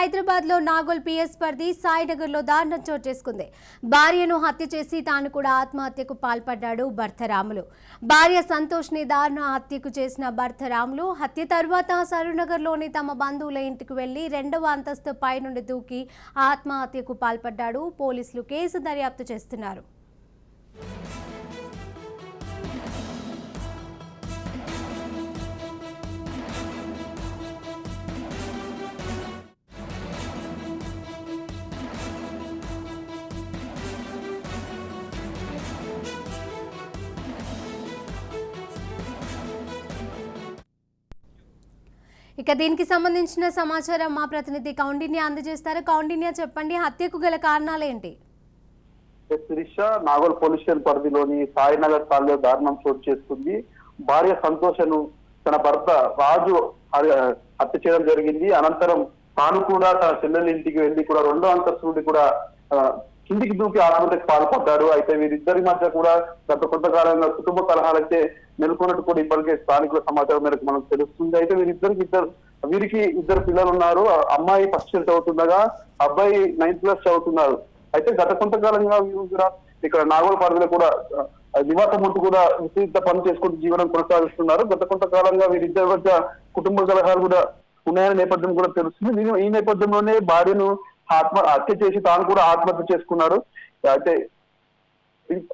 హైదరాబాద్లో నాగోల్ పిఎస్ పరిధి సాయినగర్లో దారుణం చోటు చేసుకుంది. భార్యను హత్య చేసి తాను కూడా ఆత్మహత్యకు పాల్పడ్డాడు భర్త రాములు భార్య సంతోష్ని దారుణ హత్యకు చేసిన భర్త రాములు హత్య తర్వాత సరూనగర్లోని తమ బంధువుల ఇంటికి వెళ్ళి రెండవ అంతస్తు పైనుండి దూకి ఆత్మహత్యకు పాల్పడ్డాడు. పోలీసులు కేసు దర్యాప్తు చేస్తున్నారు. ఇక దీనికి సంబంధించిన సమాచారం మా ప్రతినిధి కౌండిన్య అందజేస్తారు. కౌండిన్య చెప్పండి హత్యకు గల కారణాలేంటి? శిరీష నాగోల్ పోలీస్ స్టేషన్ పరిధిలోని సాయినగర్ స్థాయిలో దారుణం చోటు చేసుకుంది. భార్య సంతోషను తన భర్త రాజు హత్య చేయడం జరిగింది. అనంతరం తాను కూడా తన చెల్లెల ఇంటికి వెళ్ళి కూడా రెండో అంతస్తు నుండి కూడా కిందికి దూకి ఆత్మహత్యకు పాల్పడ్డాడు. అయితే వీరిద్దరి మధ్య కూడా గత కొంతకాలంగా కుటుంబ కలహాలైతే నెలకొన్నట్టు కూడా ఇప్పటికే స్థానికుల సమాచారం మేరకు మనకు తెలుస్తుంది. అయితే వీరిద్దరికి ఇద్దరు వీరికి ఇద్దరు పిల్లలు ఉన్నారు ఆ అమ్మాయి ఫస్ట్ ఇయర్ చదువుతుండగా అబ్బాయి నైన్త్ క్లాస్ చదువుతున్నారు. అయితే గత కొంతకాలంగా వీరు కూడా ఇక్కడ నాగోల్ పరిధిలో కూడా నివాసం ఉంటూ కూడా విపరీత పని చేసుకుంటూ జీవనం కొనసాగిస్తున్నారు. గత కొంతకాలంగా వీరిద్దరి మధ్య కుటుంబ కలహాలు కూడా ఉన్నాయనే నేపథ్యం కూడా తెలుస్తుంది. ఈ నేపథ్యంలోనే భార్యను ఆత్మ హత్య చేసి తాను కూడా ఆత్మహత్య చేసుకున్నాడు. అయితే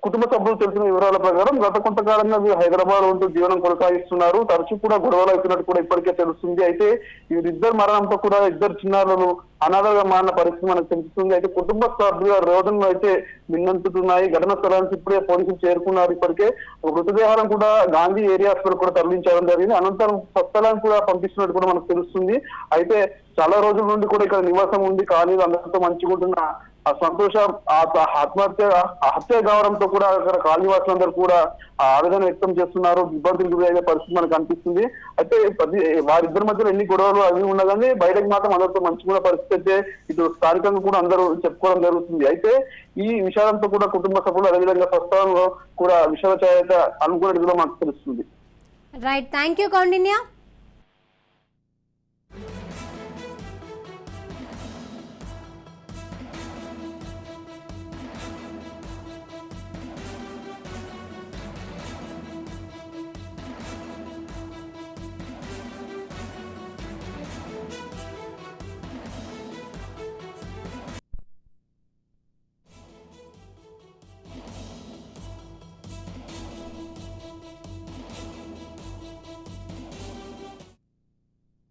కుటుంబ సభ్యులు తెలిసిన వివరాల ప్రకారం గత కొంతకాలంగా వీరు హైదరాబాద్ ఉంటూ జీవనం కొనసాగిస్తున్నారు. తరచూ కూడా గొడవలు అవుతున్నట్టు కూడా ఇప్పటికే తెలుస్తుంది. అయితే వీరిద్దరు మరణంతో కూడా ఇద్దరు చిన్నారులను అనాథగా మారిన పరిస్థితి మనకు తెలుస్తుంది. అయితే కుటుంబ సభ్యుల రోడ్డును అయితే మిన్నంటున్నాయి. ఘటన స్థలానికి ఇప్పుడే పోలీసులు చేరుకున్నారు. ఇప్పటికే మృతదేహాలను కూడా గాంధీ ఏరియా హాస్పిటల్ కూడా తరలించడం జరిగింది. అనంతరం స్వస్థలానికి కూడా పంపిస్తున్నట్టు కూడా మనకు తెలుస్తుంది. అయితే చాలా రోజుల నుండి కూడా ఇక్కడ నివాసం ఉంది. కానీ అందరితో మంచిగా ఆ సంతోషం ఆ ఆత్మహత్య హత్య కావడంతో కూడా అక్కడ కాలనీవాసులందరూ కూడా ఆవేదన వ్యక్తం చేస్తున్నారు. ఇబ్బందులు గురైన పరిస్థితి మనకు అనిపిస్తుంది అయితే ప్రతి వారిద్దరి మధ్యలో ఎన్ని గొడవలు అవి ఉండగానే బయటకు మాత్రం అందరితో మంచిగా పరిస్థితి అయితే ఇటు స్థానికంగా కూడా అందరూ చెప్పుకోవడం జరుగుతుంది. అయితే ఈ విషయాలతో కూడా కుటుంబ సభ్యులు అదేవిధంగా ప్రస్థానంలో కూడా విషాద ఛాయత అనుకున్నట్టుగా మనకు తెలుస్తుంది. Right thank you Kaundinya